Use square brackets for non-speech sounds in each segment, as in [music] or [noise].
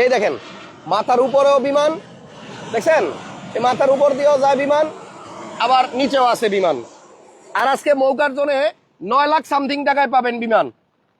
এই দেখেন, মাথার উপরেও বিমান, দেখছেন? এই মাথার উপর দিয়েও যায় বিমান, আবার নিচেও আছে বিমান। আর আজকে মৌকার জন্য নয় লাখ সামথিং টাকায় পাবেন বিমান।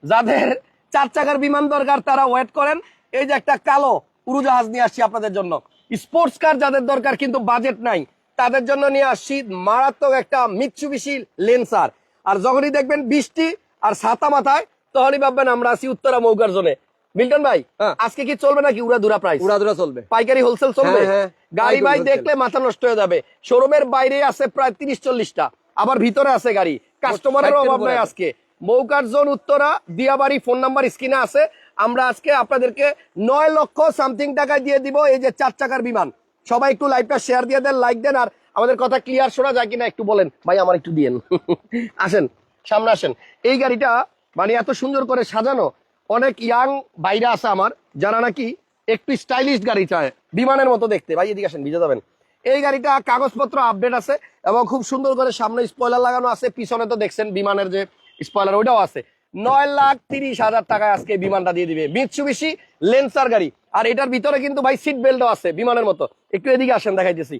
যাদের চার চাকার বিমান দরকার, তারা ওয়েট করেন। এই যে একটা কালো উড়োজাহাজ নিয়ে আসছি আপনাদের জন্য। স্পোর্টস কার যাদের দরকার কিন্তু বাজেট নাই, তাদের জন্য নিয়ে আসছি মারাত্মক একটা মিৎসুবিশি লেন্সার আর যখনই দেখবেন বৃষ্টি আর ছাতা মাথায়, তখনই ভাববেন আমরা আছি উত্তরা মৌকার জন্য মিল্টন ভাই হ্যাঁ। আজকে কি চলবে নাকি উড়া দুরা প্রাইস উড়াদুরা চলবে। পাইকারি হোলসেল চলবে? হ্যাঁ, হ্যাঁ। গাড়ি ভাই দেখলে মাথা নষ্ট হয়ে যাবে। শোরুমের বাইরে আছে প্রায় তিরিশ চল্লিশটা। আবার ভিতরে আছে গাড়ি। কাস্টমারের অভাব নাই আজকে। মৌকার zone Uttara Diabari phone number স্ক্রিনে আছে। আমরা আজকে আপনাদেরকে নয় লক্ষ সামথিং টাকায় দিয়ে দিব এই যে চার চাকার বিমান। সবাই একটু লাইভটা শেয়ার দিয়ে দেন লাইক দেন আর আমাদের কথা ক্লিয়ার শোনা যায় কিনা একটু বলেন। ভাই আমার একটু দিয়েন। [laughs] আসেন সামনে আসেন। এই গাড়িটা মানে এত সুন্দর করে সাজানো অনেক ইয়াং বাইরে আছে আমার, যারা নাকি একটু স্টাইলিশ গাড়ি চায়, বিমানের মতো দেখতে। ভাই, এদিকে আসেন, ভিজে যাবেন। এই গাড়িটা কাগজপত্র আপডেট আছে এবং খুব সুন্দর করে সামনে স্পয়লার লাগানো আছে, পিছনে তো দেখছেন বিমানের যে স্পয়লার ওইটাও আছে। নয় লাখ তিরিশ হাজার টাকায় আজকে বিমানটা দিয়ে দিবে। মিৎসুবিশি লেন্সার গাড়ি। আর এটার ভিতরে কিন্তু ভাই সিট বেল্টও আছে বিমানের মতো। একটু এদিকে আসেন, দেখাইতেছি।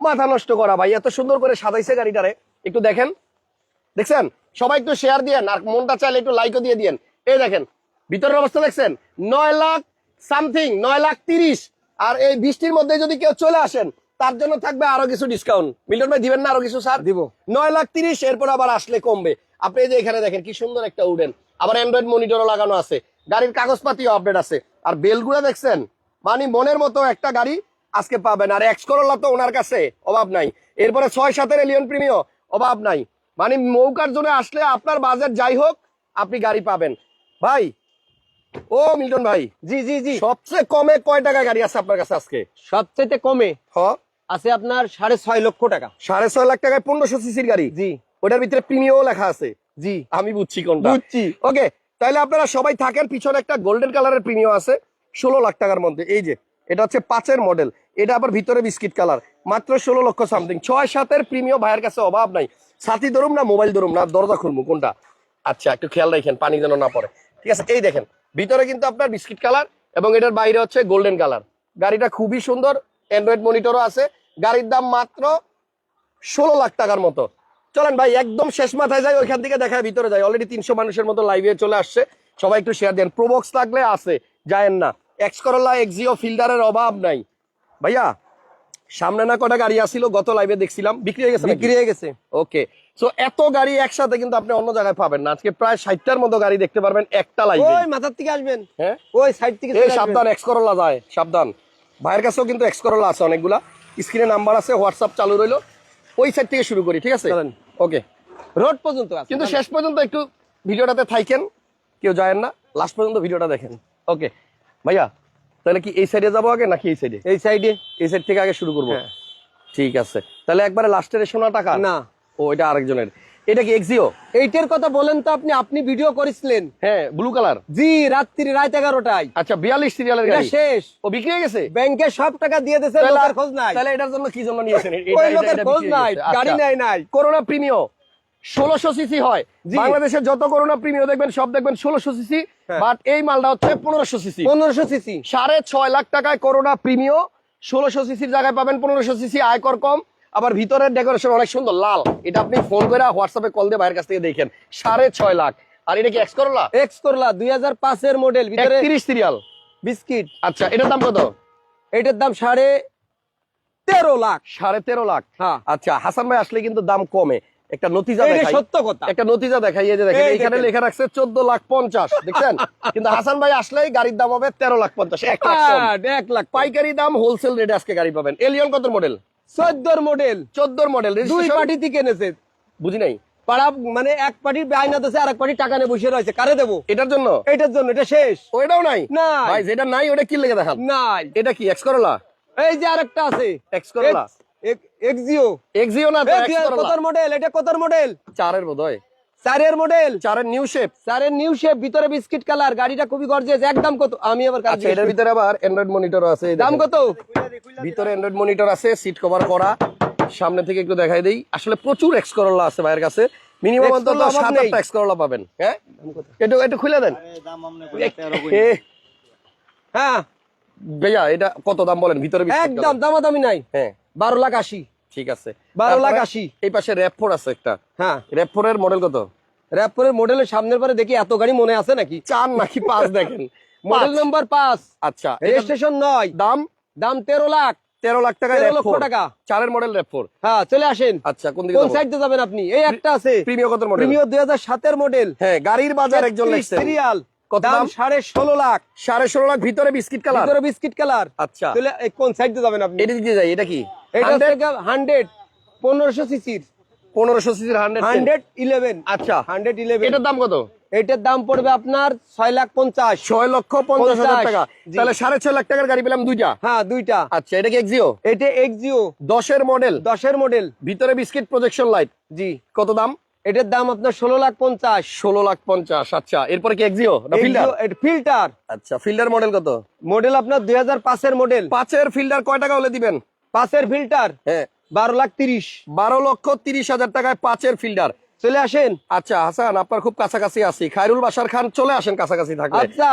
মাথা নষ্ট করা, ভাই, এত সুন্দর করে সাজাইছে গাড়িটারে। একটু দেখেন। দেখছেন? সবাই একটু শেয়ার দিয়েন, আর মনটা চাইলে একটু লাইকও দিয়ে দিয়েন। এই দেখেন ভিতরের অবস্থা দেখছেন? নয় লাখ সামথিং নয় লাখ তিরিশ। আর এই বৃষ্টির মধ্যে যদি কেউ চলে আসেন তার জন্য থাকবে আরও কিছু ডিসকাউন্ট মিল্টন ভাই দিবেন না আরও কিছু স্যার? দিব। নয় লাখ তিরিশ এরপর আবার আসলে কমবে। আপনি যে এখানে দেখেন কি সুন্দর একটা উডেন। আবার অ্যান্ড্রয়েড মনিটরও লাগানো আছে। গাড়ির কাগজপাতিও আপডেট আছে। আর বেলগুলো দেখছেন? মানে মনের মতো একটা গাড়ি আজকে পাবেন। আর এক্স করোলা তো ওনার কাছে অভাব নাই। এরপরে ছয় সাতের এলিয়ন প্রিমিও অভাব নাই। মানে মৌকার জন্য আসলে আপনার বাজেট যাই হোক আপনি গাড়ি পাবেন। ভাই ও মিল্টন ভাই। জি জি জি। সবচেয়ে কমে কয় টাকা গাড়ি আছে আপনার কাছে আজকে? সবচেয়ে কমে হ। আছে আপনার সাড়ে ছয় লক্ষ টাকা। সাড়ে ছয় লাখ টাকায় পনেরোশো সিসির গাড়ি? জি। ওটার ভিতরে প্রিমিও লেখা আছে। জি। আমি বুঝছি কোনটা। বুঝছি। ওকে তাহলে আপনারা সবাই থাকেন পিছনে একটা গোল্ডেন কালারের প্রিমিও আছে ষোলো লাখ টাকার মধ্যে। এই যে এটা হচ্ছে পাঁচের মডেল এটা আবার ভিতরে বিস্কিট কালার। মাত্র ষোলো লক্ষ সামথিং ছয় সাতের প্রিমিয় ভাইয়ের কাছে অভাব নাই। সাথী ধরুম না মোবাইল ধরুম না দরজা খুলবো কোনটা? আচ্ছা একটু খেয়াল রাখেন পানি যেন না পড়ে। ঠিক আছে এই দেখেন। ভিতরে কিন্তু আপনার বিস্কিট কালার এবং এটার বাইরে হচ্ছে গোল্ডেন কালার। গাড়িটা খুবই সুন্দর অ্যান্ড্রয়েড মনিটরও আছে। গাড়ির দাম মাত্র ষোলো লাখ টাকার মতো। চলেন ভাই, একদম শেষ মাথায় যাই, ওইখান থেকে দেখায় ভিতরে যাই। অলরেডি তিনশো মানুষের মতো লাইভে চলে আসছে। সবাই একটু শেয়ার দেন। প্রোবক্স লাগলে আছে, যায়েন না। এক্স করোলা এক্সিও ফিল্ডারের অভাব নাই। ভাইয়া সামনে না কটা গাড়ি আসছিল গত লাইভে দেখছিলাম। বিক্রি হয়ে গেছে বিক্রি হয়ে গেছে। ওকে সো এত গাড়ি একসাথে কিন্তু আপনি অন্য জায়গায় পাবেন না। আজকে প্রায় ষাটটার মতো গাড়ি দেখতে পারবেন একটা লাইভে ওই মাথার থেকে আসবেন। হ্যাঁ? ওই সাইড থেকে। সাবধান এক্স করোলা যায় সাবধান। ভাইয়ের কাছেও কিন্তু এক্স করোলা আছে অনেকগুলা। স্ক্রিনে নাম্বার আছে হোয়াটসঅ্যাপ চালু রইল। ওই সাইড থেকে শুরু করি ঠিক আছে। ওকে রোড পর্যন্ত আছে কিন্তু শেষ পর্যন্ত একটু ভিডিওটাতে থাকেন কেউ যায় না লাস্ট পর্যন্ত ভিডিওটা দেখেন। ওকে ভাইয়া তাহলে কি এই সাইডে যাব আগে নাকি এই সাইডে এই সাইডে এই সাইড থেকে আগে শুরু করব। হ্যাঁ। ঠিক আছে। তাহলে একবারে লাস্টের সোনা টাকা? না। ও এটা আরেকজনের। এটা কি এক্সিও এইটার কথা বলেন তো আপনি আপনি ভিডিও করেছিলেন। হ্যাঁ ব্লু কালার জি রাত্রি রাত এগারোটায়। আচ্ছা বিয়াল্লিশ সিরিয়ালের এটা গাড়ি। শেষ। ও বিক্রি হয়ে গেছে? ব্যাংকে সব টাকা দিয়ে দিয়েছে লোকের খোঁজ নাই। তাহলে এটার জন্য কি জন্য নিয়েছেন? ওই লোকের খোঁজ নাই গাড়ি আচ্ছা। নাই নাই। করোনা প্রিমিও ষোলোশো সিসি হয়। বাংলাদেশের যত করোনা প্রিমিও দেখবেন সব দেখবেন ষোলোশো সিসি হ্যাঁ। বাট এই মালটা হচ্ছে পনেরোশো সিসি। পনেরোশো সিসি। সাড়ে ছয় লাখ টাকায় করোনা প্রিমিও ষোলোশো সিসির জায়গায় পাবেন পনেরোশো সিসি আয়কর কম। আবার ভিতরের ডেকোরেশন অনেক সুন্দর লাল। এটা আপনি ফোন করে হোয়াটসঅ্যাপে কল দিয়ে বাইরের কাছ থেকে দেখেন। সাড়ে ছয় লাখ। আর এটা কি এক্স করলা এক্স করলা দুই হাজার পাঁচের মডেল ভিতরে একত্রিশ সিরিয়াল বিস্কিট। আচ্ছা এটার দাম কত? এটার দাম সাড়ে তেরো লাখ। সাড়ে তেরো লাখ। হ্যাঁ। আচ্ছা হাসান ভাই আসলে কিন্তু দাম কমে। একটা নতিজা দেখাই। সত্য কথা। একটা নতিজা দেখাই এই যে দেখেন এখানে লেখা রাখছে চোদ্দ লাখ পঞ্চাশ দেখছেন? [laughs] কিন্তু হাসান ভাই আসলেই গাড়ির দাম হবে তেরো লাখ পঞ্চাশ এক লাখ কম। এক লাখ পাইকারি দাম হোলসেল রেটে আজকে গাড়ি পাবেন। এলিয়ন কত মডেল চোদ্দোর মডেল চোদ্দোর মডেল দুই পার্টিতে কিনেছে বুঝি নাই। পাড়া মানে এক পার্টির বায়না দিচ্ছে আর এক পার্টি টাকা নিয়ে বসে রয়েছে। কারে দেবো? এটার জন্য? এইটার জন্য এটা শেষ। ওইটাও নাই। ভাই যেটা নাই ওটা কি লেগে দেখান নাই। এটা কি এক্স করলা এই যে আরেকটা আছে। এক্স করলা এক্সিও এক্সিও না কতর মডেল এটা কতর মডেল চারের বোধহয়। চারের মডেল চারের নিউ শেপ চারের নিউ শেপ ভিতরে বিস্কিট কালার গাড়িটা খুবই গর্জিয়াস একদম কত আমি আবার আচ্ছা এটার ভিতরে আবার অ্যান্ড্রয়েড মনিটর আছে দাম কত? ভিতরে অ্যান্ড্রয়েড মনিটর আছে সিট কভার করা। সামনে থেকে একটু দেখাই দেই। আসলে প্রচুর এক্স করলা আছে ভাইয়ের কাছে। মিনিমাম অন্তত সাত। আটটা এক্স করলা পাবেন। হ্যাঁ? একটু একটু খুলে দেন। এ, হ্যাঁ। ভাইয়া এটা কত দাম বলেন? ভিতরে একদম? দামাদামি নাই। হ্যাঁ। বারো লাখ আশি। ঠিক আছে। 12 লাখ 80 এই পাশে র্যাপ ফোর আছে একটা। হ্যাঁ। র্যাপ ফোর এর মডেল কত র্যাপরের মডেলের সামনের পরে দেখি এত গাড়ি মনে আছে নাকি? চার নাকি পাঁচ দেখেন। [laughs] মডেল। নাম্বার পাঁচ। আচ্ছা রেজিস্ট্রেশন নয়। দাম? দাম তেরো লাখ। তেরো লাখ টাকা 13 লক্ষ টাকা। চারের মডেল র্যাপ ফোর হ্যাঁ চলে আসেন। আচ্ছা কোন কোন? সাইড যাবেন আপনি? এই একটা আছে। প্রিমিয় কত মডেল প্রিমিয়ার দুই হাজার সাতের মডেল হ্যাঁ গাড়ির বাজার একজন লেখছেন সিরিয়াল দাম? সাড়ে ষোলো লাখ। সাড়ে ষোলো লাখ ভিতরে বিস্কিট কালার ভিতরে বিস্কিট কালার আচ্ছা। তাহলে কোন সাইড যাবেন আপনি? এটা দিকে যাই এটা কি? এটা থেকে হান্ড্রেড পনেরোশো সিসির। পনেরোশো সিসির হান্ড্রেড হান্ড্রেড ইলেভেন। আচ্ছা। Hundred eleven. এটার দাম কত? এটার দাম পড়বে আপনার ছয় লাখ পঞ্চাশ। ছয় লক্ষ পঞ্চাশ হাজার টাকা। তাহলে সাড়ে ছয় লাখ টাকার গাড়ি পেলাম দুইটা। হ্যাঁ দুইটা। আচ্ছা এটা কি এক্সিও এটা এক্সিও দশের মডেল দশের মডেল ভিতরে বিস্কিট প্রজেকশন লাইট জি। কত দাম? এটার দাম আপনার ষোলো লাখ পঞ্চাশ। ষোলো লাখ পঞ্চাশ। আচ্ছা এরপরে কি এক্সিও ফিল্টার আচ্ছা ফিল্ডার মডেল কত? মডেল আপনার দুই হাজার পাঁচের মডেল পাঁচের ফিল্ডার কয় টাকা হলে দিবেন? পাঁচের ফিল্টার হ্যাঁ। বারো লাখ তিরিশ। বারো লক্ষ তিরিশ হাজার টাকায় পাঁচের ফিল্ডার চলে আসেন? আচ্ছা হাসান আপনার খুব কাছাকাছি আছি। খায়রুল বাসার খান চলে আসেন কাছাকাছি থাকলে আচ্ছা,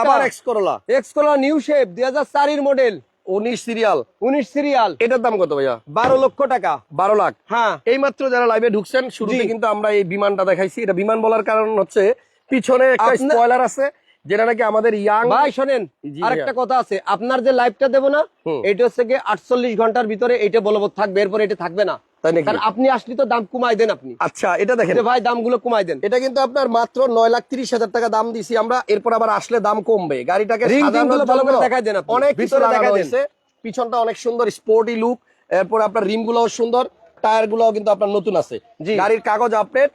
আবার এক্স করলা এক্স কোলা নিউ শেপ দুই হাজার চারের মডেল উনিশ সিরিয়াল উনিশ সিরিয়াল এটার দাম কত ভাইয়া? বারো লক্ষ টাকা। বারো লাখ। হ্যাঁ। এই মাত্র যারা লাইভে ঢুকছেন শুরুতে কিন্তু আমরা এই বিমানটা দেখাইছি। এটা বিমান বলার কারণ হচ্ছে পিছনে একটা স্পয়লার আছে। যেটা নাকি আমাদের ইয়াং ভাই শোনেন আরেকটা। কথা আছে। আপনার যে লাইভটা দেবো না এটা হচ্ছে গিয়ে আটচল্লিশ ঘণ্টার ভিতরে এটা বলবৎ থাকবে এরপর এটা থাকবে না। আপনি আসলে তো দাম কমাই দেন আপনি। আচ্ছা এটা দেখেন। ভাই দামগুলো কমাই দেন। এটা কিন্তু আপনার মাত্র নয় লাখ তিরিশ হাজার টাকা দাম দিছি আমরা এরপর আবার আসলে দাম কমবে। গাড়িটাকে দেখাই দেন অনেক ভিতরে দেন। হয়েছে। পিছনটা অনেক সুন্দর স্পোর্টি লুক এরপর আপনার রিম গুলোও সুন্দর টায়ার গুলোও কিন্তু আপনার নতুন আছে। গাড়ির কাগজ আপডেট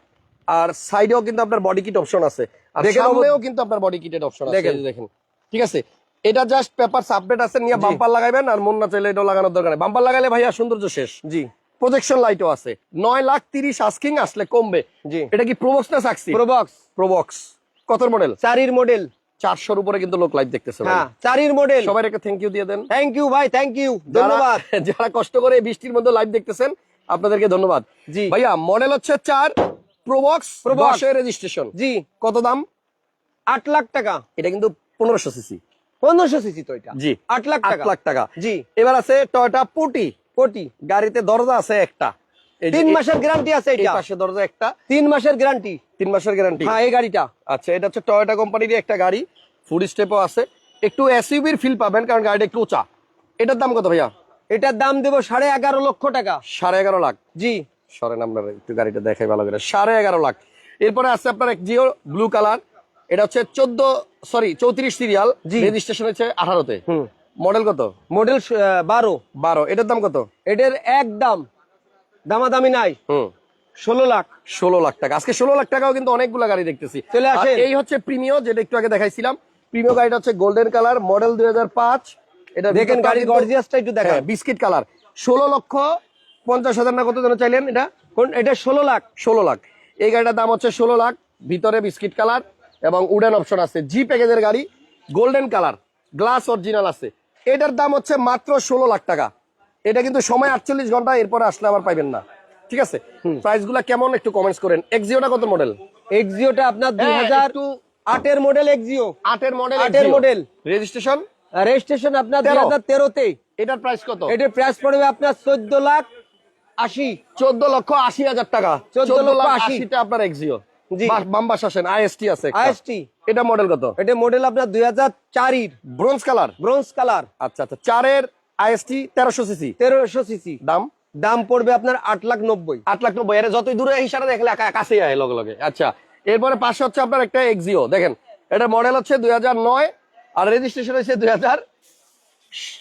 আর সাইডেও কিন্তু আপনার বডি কিট অপশন আছে। আর সামনেও কিন্তু আপনার বডি কিটের অপশন আছে দেখেন। ঠিক আছে? এটা জাস্ট পেপার আপডেট আছে নিয়ে বাম্পার লাগাইবেন আর মন না চাইলে এটাও লাগানোর দরকার বাম্পার লাগাইলে ভাইয়া সৌন্দর্য শেষ। জি। প্রজেকশন লাইটও আছে। নয় লাখ তিরিশ আস্কিং আসলে কমবে। জি। এটা কি প্রবক্স না সাকসি প্রবক্স প্রবক্স কত মডেল চারির মডেল চারশোর উপরে কিন্তু লোক লাইভ দেখতেছে ভাই। হ্যাঁ চারির মডেল সবাই একটা থ্যাংক ইউ দিয়ে দেন। থ্যাংক ইউ ভাই থ্যাংক ইউ ধন্যবাদ। [laughs] যারা কষ্ট করে বৃষ্টির মধ্যে লাইভ দেখতেছেন আপনাদেরকে ধন্যবাদ। জি। ভাইয়া মডেল হচ্ছে চার। প্রবক্স। দশের রেজিস্ট্রেশন জি। কত দাম? আট লাখ টাকা। এটা কিন্তু পনেরোশো সিসি। পনেরোশো সিসি তো এটা? জি। আট লাখ আট লাখ টাকা। জি। এবার আছে টয়টা পুটি কোটি গাড়িতে দরজা আছে একটা। তিন মাসের গ্যারান্টি আছে এটা। পাশে দরজা একটা। তিন মাসের গ্যারান্টি তিন মাসের গ্যারান্টি হ্যাঁ এই গাড়িটা। আচ্ছা এটা হচ্ছে টয়োটা কোম্পানির একটা গাড়ি। ফুড স্টেপও আছে। একটু এসইউবির ফিল পাবেন কারণ গাড়িটা একটু উঁচা। এটার দাম কত ভাইয়া? এটার দাম দেবো সাড়ে এগারো লক্ষ টাকা। সাড়ে এগারো লাখ। জি। সরেন আপনার একটু গাড়িটা দেখাই ভালো করে। সাড়ে এগারো লাখ। এরপরে আছে আপনার এক জিও ব্লু কালার। এটা হচ্ছে চোদ্দ সরি চৌত্রিশ সিরিয়াল। রেজিস্ট্রেশন হচ্ছে আঠারোতে। মডেল কত? মডেল বারো। বারো। এটার দাম কত? এটার এক দাম। দামাদামি নাই। হুম। ষোলো লাখ। ষোলো লাখ টাকা। আজকে ষোলো লাখ টাকাও কিন্তু অনেকগুলো গাড়ি দেখতেছি। চলে আসেন। এই হচ্ছে প্রিমিয় যেটা একটু আগে দেখাইছিলাম। প্রিমিয় গাড়িটা হচ্ছে গোল্ডেন কালার মডেল দুই হাজার পাঁচ। এটা দেখেন গাড়ির গর্জিয়াসটা একটু দেখেন। Biscuit colour. ষোলো লক্ষ পঞ্চাশ হাজার না কত যেন চাইলেন এটা? কোন এটা ষোলো লাখ ষোলো লাখ। এই গাড়িটার দাম হচ্ছে ষোলো লাখ। ভিতরে বিস্কিট কালার এবং উডেন অপশন আছে। জি প্যাকেজের গাড়ি গোল্ডেন কালার গ্লাস অরিজিনাল আছে। এটার দাম হচ্ছে মাত্র ষোলো লাখ টাকা। এটা কিন্তু সময় আটচল্লিশ ঘণ্টা এরপরে আসলে আবার পাইবেন না। ঠিক আছে? প্রাইসগুলা কেমন একটু কমেন্টস করেন। এক্সিওটা কত মডেল এক্সিওটা আপনার দুই হ্যাঁ, হাজার একটু আটের মডেল এক্সিও আটের মডেল আটের মডেল রেজিস্ট্রেশন রেজিস্ট্রেশন আপনার দুই। হাজার তেরোতে। এটার প্রাইস কত? এটার প্রাইস পড়বে আপনার চোদ্দ লাখ আশি চোদ্দ লক্ষ আশি হাজার টাকা। চোদ্দ লক্ষ আশিটা আপনার এক্সিও বাম্বাস আসেন আইএসটি আছে আইএসটি এটা মডেল কত? এটা মডেল আপনার দুই হাজার চারির ব্রোঞ্জ কালার ব্রোঞ্জ কালার আচ্ছা আচ্ছা। চারের আইএসটি তেরোশো সিসি তেরোশো সিসি দাম? দাম পড়বে আপনার আট লাখ নব্বই। আট লাখ নব্বই। এর যতই দূরে হিসাবে দেখলে আয় লগে লগে। আচ্ছা এরপরে পাশে হচ্ছে আপনার একটা এক্সিও দেখেন এটা মডেল হচ্ছে দুই হাজার নয় আর রেজিস্ট্রেশন হচ্ছে দুই হাজার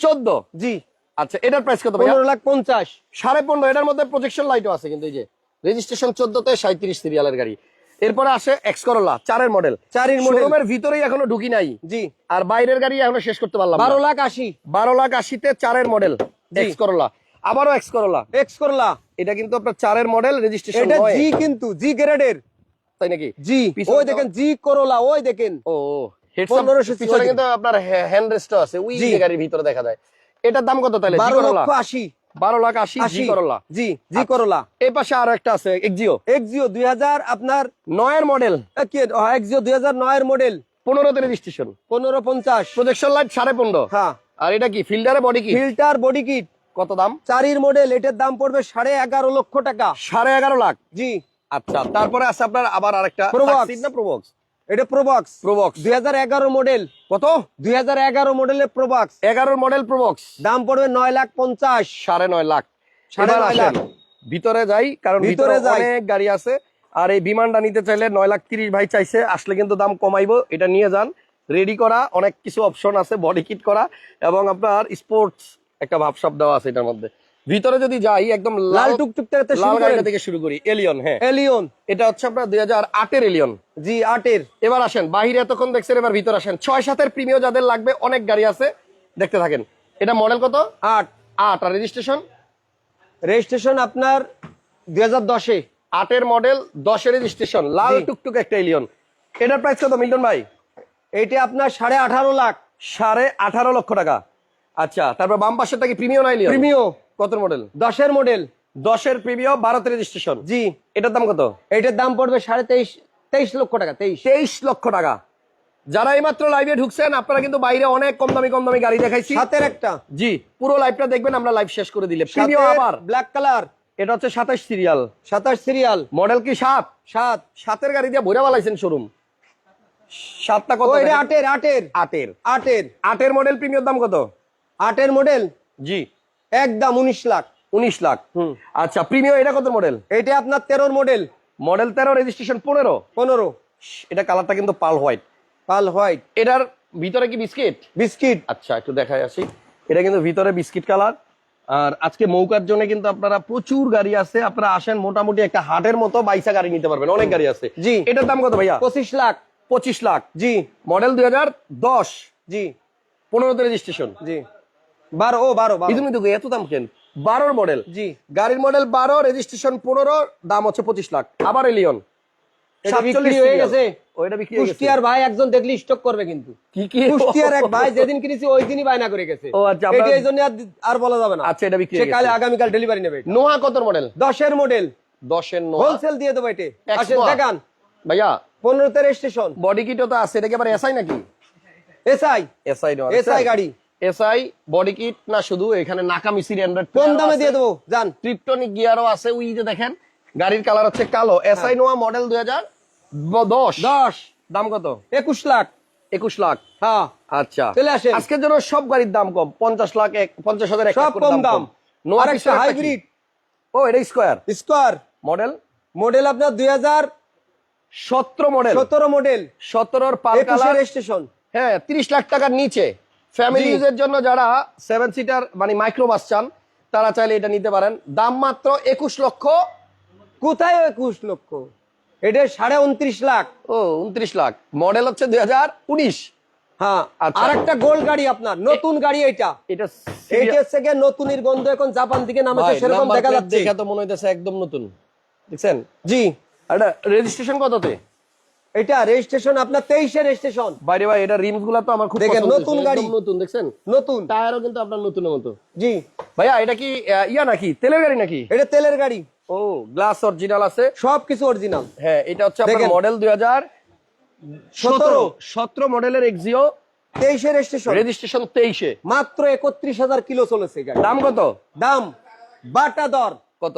চোদ্দ। জি। আচ্ছা এটার প্রাইস কত পনেরো লাখ পঞ্চাশ। সাড়ে পনেরো এটার মধ্যে প্রজেকশন লাইটও আছে কিন্তু এই যে। রেজিস্ট্রেশন চোদ্দতে সাঁত্রিশ সিরিয়ালের গাড়ি। এরপরে আসে এক্স করোলা চারের মডেল চারির মডেল শোরুমের ভিতরেই এখনও ঢুকি নাই। জি। আর বাইরের গাড়ি এখনও শেষ করতে পারলাম বারো লাখ আশি। বারো লাখ আশিতে চারের মডেল। এক্স করোলা আবারও এক্স করোলা এক্স করলা এটা কিন্তু আপনার চারের মডেল রেজিস্ট্রেশন এটা জি কিন্তু জি গ্রেডের তাই নাকি? জি ওই দেখেন জি করলা ওই দেখেন। ও পিছনে কিন্তু আপনার হ্যান্ড রেস্ট আছে। ওই গাড়ির ভিতরে দেখা যায়। এটার দাম কত তাহলে? বারো লক্ষ আশি। বারো লাখ আশি জি করোলা। জি জি আচ্ছা। করলা। এই পাশে আরও একটা আছে এক্সিও এক্সিও দুই হাজার আপনার নয়ের মডেল এক্সিও দুই হাজার নয়ের মডেল পনেরোতে রেজিস্ট্রেশন পনেরো পঞ্চাশ। প্রজেকশন লাইট সাড়ে পনেরো। হ্যাঁ। আর এটা কি ফিল্ডারে বডি কি ফিল্টার বডি কিট কত দাম? চারির মডেল এটার দাম পড়বে সাড়ে এগারো লক্ষ টাকা। সাড়ে এগারো লাখ? জি। আচ্ছা তারপরে আছে আপনার আবার আরেকটা। Succeed না প্রোবক্স এটা প্রোবক্স প্রোবক্স দুই হাজার এগারো মডেল কত? দুই হাজার এগারো মডেলের প্রোবক্স এগারোর মডেল প্রোবক্স দাম পড়বে নয় লাখ পঞ্চাশ। সাড়ে নয় লাখ। সাড়ে নয় লাখ। ভিতরে যাই কারণ ভিতরে। অনেক গাড়ি আছে। আর এই বিমানটা নিতে চাইলে নয় লাখ তিরিশ ভাই চাইছে আসলে কিন্তু দাম কমাইবো। এটা নিয়ে যান। রেডি করা অনেক কিছু অপশন আছে বডি কিট করা এবং আপনার স্পোর্টস একটা ভাবসাব দেওয়া আছে এটার মধ্যে। ভিতরে যদি যাই একদম লাল লাল টুকটুক থেকে লাল শুরু গাড়িটা থেকে শুরু করি এলিয়ন হ্যাঁ। এলিয়ন এটা হচ্ছে আপনার দুই হাজার আটের এলিয়ন জি আটের। এবার আসেন বাহিরে এতক্ষণ দেখছেন এবার ভিতরে আসেন। ছয় সাতের প্রিমিয় যাদের লাগবে অনেক গাড়ি আছে দেখতে থাকেন। এটা মডেল কত? আট। আট। আর রেজিস্ট্রেশন রেজিস্ট্রেশন আপনার দুই হাজার দশে। আটের মডেল দশের রেজিস্ট্রেশন লাল টুকটুক একটা এলিয়ন এটার প্রাইস কত মিল্টন ভাই? এইটা আপনার সাড়ে আঠারো লাখ। সাড়ে আঠারো লক্ষ টাকা। আচ্ছা তারপর বাম পাশেরটা কি প্রিমিয়ম না এলিয়ন প্রিমিও। কত মডেল দশের মডেল দশের প্রিমিয়ম বারোতে রেজিস্ট্রেশন জি। এটার দাম কত? এইটার দাম পড়বে সাড়ে তেইশ তেইশ লক্ষ টাকা তেইশ। তেইশ লক্ষ টাকা। যারা এইমাত্র লাইভে ঢুকছেন আপনারা কিন্তু বাইরে অনেক কম দামি কম দামি গাড়ি দেখাইছি। সাতের একটা। জি পুরো লাইভটা দেখবেন আমরা লাইভ শেষ করে দিলে প্রিমিয়ম আবার। ব্ল্যাক কালার এটা হচ্ছে সাতাশ সিরিয়াল সাতাশ সিরিয়াল মডেল কি সাত? সাত। সাতের গাড়ি দিয়ে ভরে বালাইছেন শোরুম সাতটা কত দেখেন? আটের আটের। আটের। আটের। আটের মডেল প্রিমিয়ার দাম কত? আটের মডেল জি। একদম উনিশ লাখ। উনিশ লাখ। হুম। আচ্ছা প্রিমিয়াম এটা কত মডেল এটা আপনার তেরোর মডেল মডেল তেরো রেজিস্ট্রেশন পনেরো? পনেরো। এটা কালারটা কিন্তু পাল হোয়াইট পাল হোয়াইট এটার ভিতরে কি বিস্কিট? বিস্কিট। আচ্ছা একটু দেখাই আসি। এটা কিন্তু ভিতরে বিস্কিট কালার আর আজকে মৌকার জন্য কিন্তু আপনারা প্রচুর গাড়ি আছে। আপনারা আসেন মোটামুটি একটা হাটের মতো বাইসা গাড়ি নিতে পারবেন। অনেক গাড়ি আছে। জি। এটার দাম কত ভাইয়া? পঁচিশ লাখ। পঁচিশ লাখ। জি। মডেল দুই হাজার দশ। জি। পনেরোতে রেজিস্ট্রেশন জি। বারো ও বারো বারো। ইদুমি তো এত দাম কেন? বারোর মডেল জি। গাড়ির মডেল বারো রেজিস্ট্রেশন পনেরো দাম হচ্ছে পঁচিশ লাখ। আবার এলিয়ন এটা বিক্রি গেছে। ওইটা বিক্রি কুষ্টিয়ার ভাই একজন দেখলি স্টক করবে কিন্তু। কি কি? কুষ্টিয়ার এক ভাই যেদিন কিনেছি ওই দিনই বায়না করে গেছে। ও আচ্ছা, এই আর বলা যাবে না। আচ্ছা এটা বিক্রি সে কালে আগামীকাল ডেলিভারি নেবে। নোহা কত মডেল দশের মডেল দশের হোলসেল দিয়ে দেবো এটা। দেখান। ভাইয়া। পনেরোতে রেজিস্ট্রেশন বডি কিটও তো আছে এটা কি আবার এসআই নাকি? এসআই এসআই এসআই গাড়ি। এসআই বডি কিট না শুধু এখানে নাকামিসির অ্যান্ড্রয়েড কম দামে দিয়ে দেবো যান ট্রিপটনিক গিয়ারও আছে ওই যে দেখেন গাড়ির কালার হচ্ছে কালো। এসআই নোয়া মডেল দুই হাজার দশ। দশ। দাম কত? একুশ লাখ। একুশ লাখ। হ্যাঁ। আচ্ছা। চলে আসেন। আজকের জন্য সব গাড়ির দাম কম পঞ্চাশ লাখ এক পঞ্চাশ হাজার সব কম দাম। নোয়া আরেকটা একটা হাইব্রিড ও এটা স্কোয়ার স্কোয়ার মডেল মডেল আপনার দুই হাজার সতেরো মডেল সতেরো মডেল সতেরোর পাল কালার রেজিস্ট্রেশন হ্যাঁ তিরিশ লাখ টাকার নিচে। ফ্যামিলি ইউজের জন্য যারা সেভেন সিটার মানে মাইক্রো বাস চান তারা চাইলে এটা নিতে পারেন। দাম মাত্র একুশ লক্ষ। কোথায় একুশ লক্ষ? এটা সাড়ে উনত্রিশ লাখ। ও উনত্রিশ লাখ। মডেল হচ্ছে দুই হাজার উনিশ। হ্যাঁ আচ্ছা। আর একটা গাড়ি আপনার নতুন গাড়ি এটা। এটা থেকে নতুনের গন্ধ এখন জাপান থেকে নামেছে সেরকম দেখা যাচ্ছে। দেখা তো মনে হইতেছে একদম নতুন। দেখছেন? জি। এটা রেজিস্ট্রেশন কততে? এটা রেজিস্ট্রেশন আপনার তেইশে রেজিস্ট্রেশন বাইরে ভাই এটা রিমসগুলা তো আমার খুব দেখেন, নতুন গাড়ি। নতুন দেখছেন? নতুন। টায়ারও কিন্তু আপনার নতুনের মতো। জি। ভাইয়া এটা কি ইয়া নাকি? তেলের গাড়ি নাকি? এটা তেলের গাড়ি। ও গ্লাস অরিজিনাল আছে। সবকিছু অরিজিনাল হ্যাঁ এটা হচ্ছে আপনার মডেল দুই হাজার সতেরো। 17 সতেরো মডেলের এক্সিও তেইশে রেজিস্ট্রেশন রেজিস্ট্রেশন তেইশে। মাত্র একত্রিশ হাজার কিলো চলেছে গাড়ি। দাম কত? দাম বাটা দর। কত?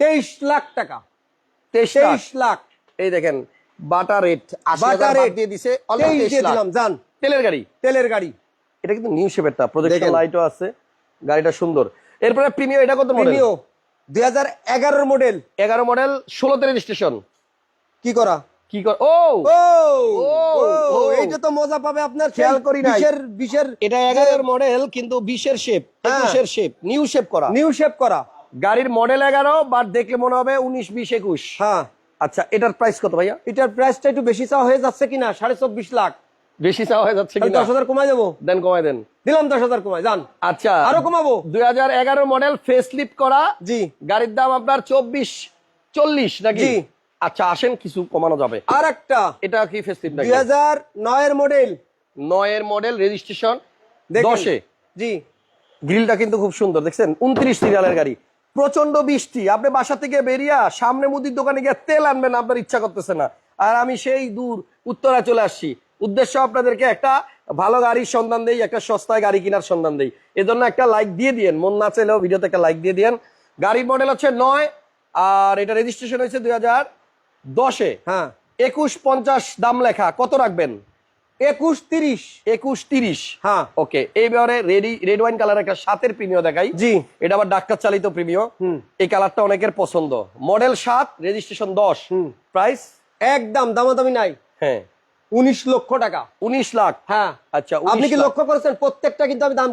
তেইশ লাখ টাকা। তেইশ লাখ। এই দেখেন বাটা রেট বাটা রেট। দিয়ে দিছে দিলাম যান তেলের গাড়ি? তেলের গাড়ি। এটা কিন্তু নিউ শেপেরটা প্রজেকশন লাইটও আছে গাড়িটা সুন্দর। এরপরে প্রিমিয়াম এটা কত মডেল প্রিমিও মডেল এগারো মডেল ষোলোতে রেজিস্ট্রেশন কি করা? কি কর ও! ও। এইটা তো মজা পাবে আপনার খেয়াল করি নাই। বিশের বিশের এটা এগারোর মডেল কিন্তু বিশের শেপ হ্যাঁ। একুশের শেপ নিউ শেপ করা। নিউ শেপ করা। গাড়ির মডেল এগারো বাট দেখলে মনে হবে উনিশ বিশ একুশ। হ্যাঁ। আচ্ছা এটার প্রাইস কত ভাইয়া? এটার প্রাইসটা একটু বেশি চাওয়া হয়ে যাচ্ছে কিনা? সাড়ে চব্বিশ লাখ। বেশি চাওয়া হয়ে যাচ্ছে কিনা? দশ হাজার কমাই দেবো। দেন কমাই দেন। দিলাম দশ হাজার কমাই যান। আচ্ছা। আরও কমাবো। দুই হাজার এগারো মডেল ফেস লিপ করা। জি। গাড়ির দাম আপনার চব্বিশ চল্লিশ নাকি? আচ্ছা আসেন কিছু কমানো যাবে। আর একটা এটা কি ফেস লিপ দুই হাজার নয়ের মডেল নয়ের মডেল রেজিস্ট্রেশন দশে। জি। গ্রিলটা কিন্তু খুব সুন্দর দেখছেন? উনত্রিশ সিরিয়ালের গাড়ি। প্রচণ্ড বৃষ্টি। আপনি বাসা থেকে বেরিয়া সামনে মুদির দোকানে গিয়ে তেল আনবেন আপনার ইচ্ছা করতেছে না। আর আমি সেই দূর উত্তরা চলে আসছি। উদ্দেশ্য আপনাদেরকে একটা ভালো গাড়ির সন্ধান দেই একটা সস্তায় গাড়ি কেনার সন্ধান দেই। এজন্য একটা লাইক দিয়ে দিয়েন। মন না চাইলেও ভিডিওতে একটা লাইক দিয়ে দিয়েন। গাড়ির মডেল হচ্ছে নয় আর এটা রেজিস্ট্রেশন হয়েছে দুই হাজার দশে। হ্যাঁ। একুশ পঞ্চাশ দাম লেখা। কত রাখবেন? একুশ তিরিশ। একুশ তিরিশ। হ্যাঁ। ওকে এইবারে রেডি রেড ওয়াইন কালার একটা সাতের প্রিমিয় দেখাই। জি। এটা আবার ডাক্তার চালিত প্রিমিয় এই কালারটা অনেকের পছন্দ। মডেল সাত রেজিস্ট্রেশন দশ। হুম। প্রাইস? একদম দামাদামি নাই। হ্যাঁ। উনিশ লক্ষ টাকা। উনিশ লাখ। হ্যাঁ। আচ্ছা আপনি কি লক্ষ্য করেছেন? প্রত্যেকটা কিন্তু আমি দাম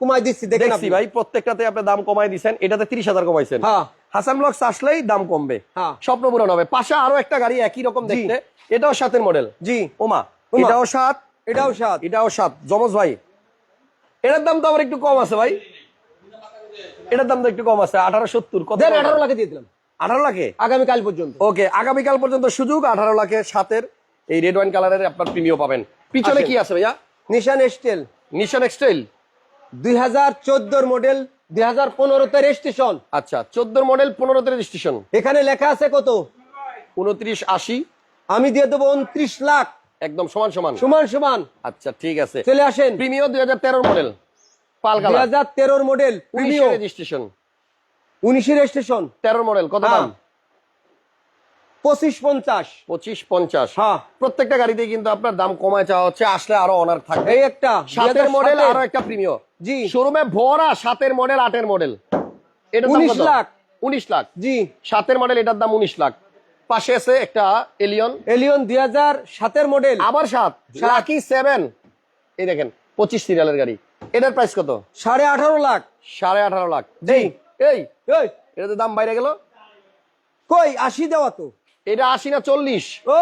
কমাই দিচ্ছি দেখছি ভাই প্রত্যেকটাতে আপনি দাম কমাই দিছেন। এটাতে তিরিশ হাজার কমাইছেন। হ্যাঁ। হাসান ব্লকস আসলেই দাম কমবে। হ্যাঁ। স্বপ্ন পূরণ হবে। পাশে আরও একটা গাড়ি একই রকম। দেখতে। এটাও সাতের মডেল। জি। ওমা। এটাও সাত। এটাও সাত। এটাও সাত। জমজ ভাই এটার দাম তো আবার একটু কম আছে ভাই। এটার দাম তো একটু কম আছে আঠারো সত্তর। কত আঠারো লাখে দিয়ে দিলাম। আঠারো লাখে? আগামীকাল পর্যন্ত। ওকে আগামীকাল পর্যন্ত সুযোগ আঠারো লাখের সাতের। এই রেড ওয়াইন কালারের আপনার প্রিমিয় পাবেন। পিছনে কি আছে ভাইয়া? নিশান এস্টেল নিশান এক্সটাইল দুই হাজার চোদ্দোর মডেল দুই হাজার পনেরোতে রেজিস্ট্রেশন আচ্ছা চোদ্দোর মডেল পনেরোতে রেজিস্ট্রেশন এখানে লেখা আছে কত? উনত্রিশ আশি। আমি দিয়ে দেবো উনত্রিশ লাখ। একদম সমান সমান। সমান সমান। আচ্ছা ঠিক আছে। চলে আসেন। প্রিমিয় দুই হাজার তেরোর মডেল পাল দুই হাজার তেরোর মডেল উনিশে রেজিস্ট্রেশন রেজিস্ট্রেশন তেরোর মডেল কত হ্যাঁ। দাম? পঁচিশ পঞ্চাশ। পঁচিশ পঞ্চাশ। হ্যাঁ। প্রত্যেকটা গাড়িতে কিন্তু আপনার দাম কমায় চাওয়া হচ্ছে আসলে আরও অনার থাকবে এই একটা সাতের মডেল আরও একটা প্রিমিয় জি। শোরুমে ভরা সাতের মডেল আটের মডেল এটা 19 লাখ। উনিশ লাখ। জি। সাতের মডেল এটার দাম উনিশ লাখ। পাশে আছে একটা এলিয়ন এলিয়ন দুই হাজার সাতের মডেল আবার সাত। লাকি সেভেন এই দেখেন পঁচিশ সিরিয়ালের গাড়ি। এটার প্রাইস কত? সাড়ে আঠারো লাখ। সাড়ে আঠারো লাখ। জি। এই এই, এটাতে দাম বাইরে গেল। কই আশি দেওয়া তো। এটা আশি না চল্লিশ? ও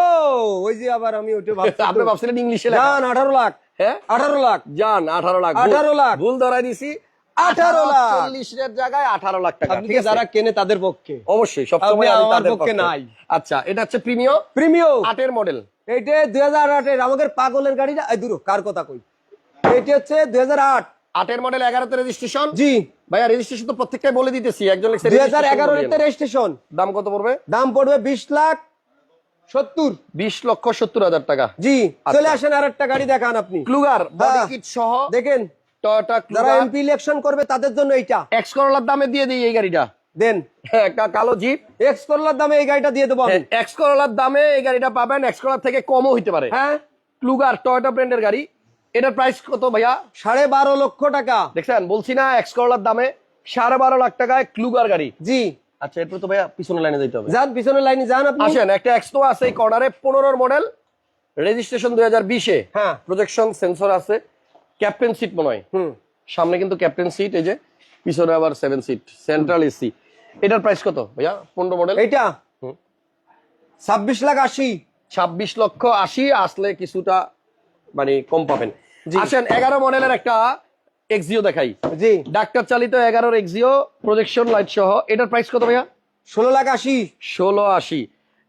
ওই যে আবার আমি ওইটা ভাবছি [laughs] আপনি ভাবছিলেন ইংলিশে আঠারো লাখ। হ্যাঁ? আঠারো লাখ। যান আঠারো লাখ। 18 লাখ। ভুল ধরাই দিছি। 18 লাখ। চল্লিশের জায়গায় আঠারো লাখ টাকা। ঠিক আছে? যারা কেনে তাদের পক্ষে? অবশ্যই সবসময় আমার পক্ষে। নাই। আচ্ছা এটা হচ্ছে প্রিমিয় প্রিমিয় আটের মডেল। এইটা দুই হাজার আটের আমাদের পাগলের গাড়িটা এই দূর কার কথা কই? এটি হচ্ছে দুই হাজার আট। আটের মডেল এগারোতে রেজিস্ট্রেশন জি। ভাইয়া রেজিস্ট্রেশন তো প্রত্যেকটাই বলে দিতেছি একজন লিখছে দুই হাজার এগারোতে রেজিস্ট্রেশন দাম কত পড়বে? দাম পড়বে বিশ লাখ সত্তর। বিশ লক্ষ সত্তর হাজার টাকা। জি আচ্ছা। চলে আসেন আর একটা গাড়ি দেখান আপনি। ক্লুগার বডি হ্যাঁ। কিট সহ দেখেন টয়োটা যারা এমপি ইলেকশন করবে তাদের জন্য এইটা। এক্স করোলার দামে দিয়ে দিই এই গাড়িটা। দেন। হ্যাঁ, একটা কালো জিপ এক্স করলার দামে এই গাড়িটা দিয়ে দেবো এক্স করোলার দামে এই গাড়িটা পাবেন। এক্স করোলার থেকে কমও হইতে পারে। হ্যাঁ। ক্লুগার টয়োটা ব্র্যান্ডের গাড়ি। এটার প্রাইস কত ভাইয়া? সাড়ে বারো লক্ষ টাকা। দেখছেন? বলছি না এক্স করোলার দামে সাড়ে বারো লাখ টাকায় ক্লুগার গাড়ি। জি। আচ্ছা এরপর তো ভাইয়া পিছনে লাইনে যেতে হবে। যান পিছনের লাইনে যান আপনি। আসেন একটা এক্সটো আছে এই কর্নারে পনেরোর মডেল রেজিস্ট্রেশন দুই হাজার বিশে। হ্যাঁ। প্রজেকশন সেন্সর আছে। ক্যাপ্টেন সিট মনে হয়। হুম সামনে কিন্তু ক্যাপ্টেন সিট এই যে পিছনে আবার সেভেন সিট সেন্ট্রাল এসি এটার প্রাইস কত ভাইয়া? পনেরো মডেল হুম। ছাব্বিশ লাখ আশি। ছাব্বিশ লক্ষ আশি আসলে কিছুটা মানে কম পাবেন। আসেন এগারো মডেলের একটা এক্সিও দেখাই। জি। ডাক্তার চালিত এগারোর এক্সিও প্রজেকশন লাইট সহ। এটার প্রাইস কত ভাইয়া? ষোলো লাখ আশি। ষোলো আশি।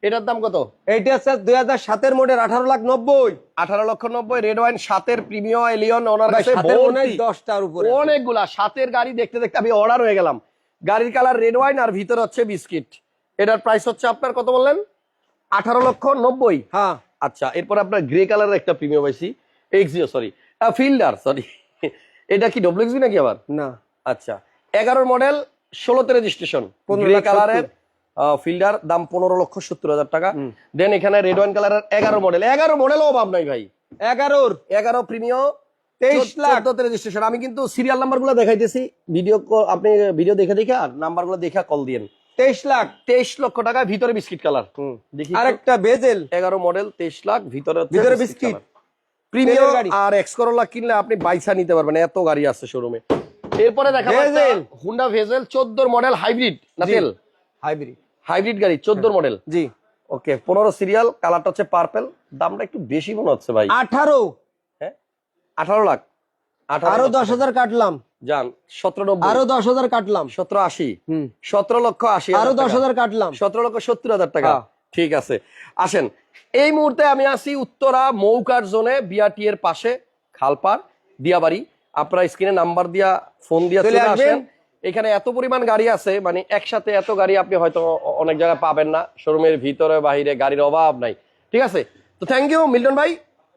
এটার দাম কত? এইটা হচ্ছে দুই হাজার সাতের মডেল আঠারো লাখ নব্বই। আঠারো লক্ষ নব্বই রেড ওয়াইন সাতের প্রিমিয় এলিয়ন ওনার কাছে। দশটার উপরে। অনেকগুলা সাতের গাড়ি দেখতে দেখতে আমি অর্ডার হয়ে গেলাম। গাড়ির কালার রেড ওয়াইন আর ভিতরে হচ্ছে বিস্কিট এটার প্রাইস হচ্ছে আপনার কত বললেন? আঠারো লক্ষ নব্বই। হ্যাঁ। আচ্ছা এরপর আপনার গ্রে কালারের একটা প্রিমিয়াম পাইছি। এক্সিও সরি ফিল্ডার সরি এটা কি ডব্লিউএক্সি নাকি আবার? না। আচ্ছা এগারোর মডেল ষোলোতে রেজিস্ট্রেশন 15 গ্রে কালারের ফিল্ডার দাম পনেরো লক্ষ সত্তর হাজার টাকা। দেন এখানে রেড ওয়াইন কালারের এগারো মডেল এগারো মডেল অভাব নাই ভাই। এগারোর? এগারো প্রিমিয়াম তেইশ লাখ। রেজিস্ট্রেশন আমি কিন্তু সিরিয়াল নাম্বারগুলো দেখাইতেছি। ভিডিও আপনি ভিডিও দেখে দেখে আর নাম্বারগুলো দেখে কল দিয়েন। তেইশ লাখ তেইশ লক্ষ টাকা ভিতরে বিস্কিট কালার দেখি। আরেকটা বেজেল এগারো মডেল তেইশ লাখ ভিতরে ভিতরে biscuit। প্রিমিয়াম। আর এক্স করোলা কিনলে আপনি বাইসা নিতে পারবেন এত গাড়ি আছে শোরুমে এরপরে দেখা ভেজেল। হুন্ডা ভেজেল চোদ্দোর মডেল হাইব্রিড না তেল? হাইব্রিড হাইব্রিড গাড়ি চোদ্দোর মডেল জি। ওকে পনেরো সিরিয়াল কালারটা হচ্ছে পার্পেল দামটা একটু বেশি মনে হচ্ছে ভাই। আঠারো। হ্যাঁ? আঠারো লাখ। আরও দশ হাজার কাটলাম। যান সতেরো নব্বই। আরও দশ হাজার কাটলাম। সতেরো আশি। হুম। সতেরো লক্ষ আশি আরও দশ হাজার কাটলাম। সতেরো লক্ষ সত্তর হাজার টাকা। হ্যাঁ। ঠিক আছে। আসেন এই মুহূর্তে আমি আছি উত্তরা মৌকার জোনে বিআরটি এর পাশে খালপার দিয়াবাড়ি। আপনারা স্ক্রিনে নাম্বার দিয়া ফোন দিয়া চলে আসেন। এখানে এত পরিমাণ গাড়ি আছে মানে একসাথে এত গাড়ি আপনি হয়তো অনেক জায়গায় পাবেন না। শোরুমের ভিতরে, বাহিরে গাড়ির অভাব নাই। ঠিক আছে? তো থ্যাংক ইউ মিল্টন ভাই।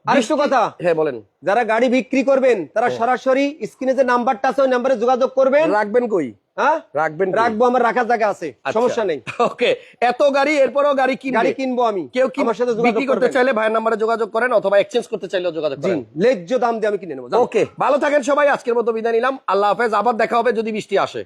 আরেকটু কথা। হ্যাঁ বলেন। যারা গাড়ি বিক্রি করবেন তারা সরাসরি স্ক্রিনে যে নাম্বারটা আছে ওই নাম্বারে যোগাযোগ করবেন। রাখবেন কই? হ্যাঁ? রাখবেন রাখব আমার রাখার জায়গা আছে সমস্যা নেই। ওকে এত গাড়ি এরপরও গাড়ি কিনবে? গাড়ি কিনবো আমি। কেউ কি আমার সাথে যোগাযোগ করতে চাইলে ভাইয়ের নাম্বারে যোগাযোগ করেন অথবা এক্সচেঞ্জ করতে চাইলেও যোগাযোগ করেন। লেজ্জ দাম দিয়ে আমি কিনে নেব ওকে ভালো থাকেন সবাই আজকের মতো বিদায় নিলাম। আল্লাহ হাফেজ আবার দেখা হবে যদি বৃষ্টি আসে।